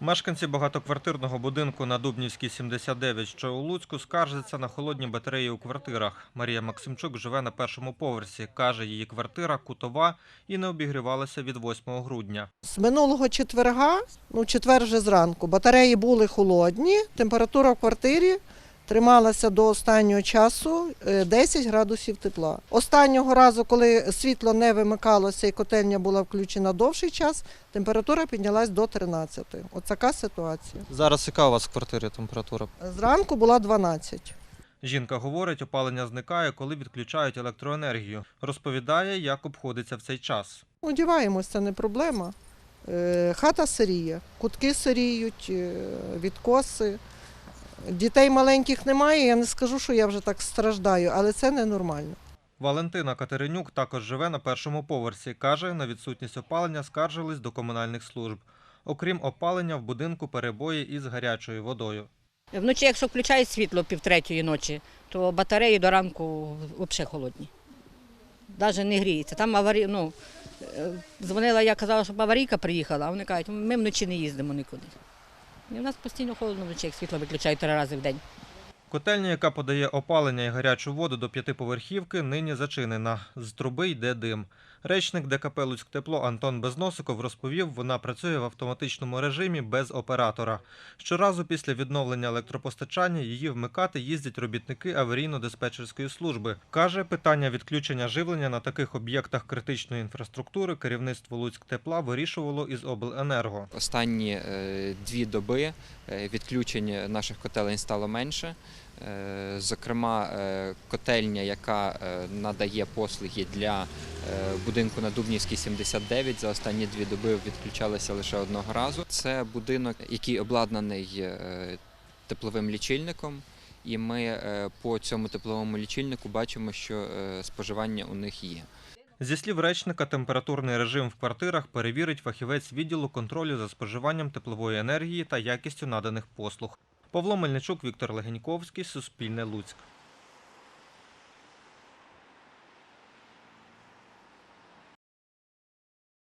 Мешканці багатоквартирного будинку на Дубнівській 79, що у Луцьку, скаржаться на холодні батареї у квартирах. Марія Максимчук живе на першому поверсі. Каже, її квартира кутова і не обігрівалася від 8 грудня. З минулого четверга, ну четвер вже зранку, батареї були холодні, температура в квартирі трималася до останнього часу е, 10 градусів тепла. Останнього разу, коли світло не вимикалося і котельня була включена довший час, температура піднялась до 13. От така ситуація. Зараз яка у вас в квартирі температура? Зранку була 12. Жінка говорить, опалення зникає, коли відключають електроенергію. Розповідає, як обходиться в цей час. Одіваємось, це не проблема. Е, Хата сиріє, кутки сиріють, е, відкоси. Дітей маленьких немає, я не скажу, що я вже так страждаю, але це ненормально. Валентина Катеринюк також живе на першому поверсі. Каже, на відсутність опалення скаржились до комунальних служб. Окрім опалення, в будинку перебої із гарячою водою. Вночі, якщо включають світло півтретьої ночі, то батареї до ранку взагалі холодні. Навіть не гріється. Там аварі... ну, е, дзвонила, я казала, щоб аварійка приїхала, а вони кажуть, ми вночі не їздимо нікуди. І в нас постійно холодно вночі, як світло виключають три рази в день. Котельня, яка подає опалення і гарячу воду до п'ятиповерхівки, нині зачинена. З труби йде дим. Речник ДКП «Луцьктепло» Антон Безносиков розповів, вона працює в автоматичному режимі без оператора. Щоразу після відновлення електропостачання її вмикати їздять робітники аварійно-диспетчерської служби. Каже, питання відключення живлення на таких об'єктах критичної інфраструктури керівництво «Луцьктепла» вирішувало із обленерго. Останні е, дві доби е, відключень наших котелень стало менше. Е, Зокрема, е, котельня, яка е, надає послуги для будинку на Дубнівській 79, за останні дві доби відключалася лише одного разу. Це будинок, який обладнаний тепловим лічильником. І ми по цьому тепловому лічильнику бачимо, що споживання у них є. Зі слів речника, температурний режим в квартирах перевірить фахівець відділу контролю за споживанням теплової енергії та якістю наданих послуг. Павло Мельничук, Віктор Легеньковський, Суспільне Луцьк.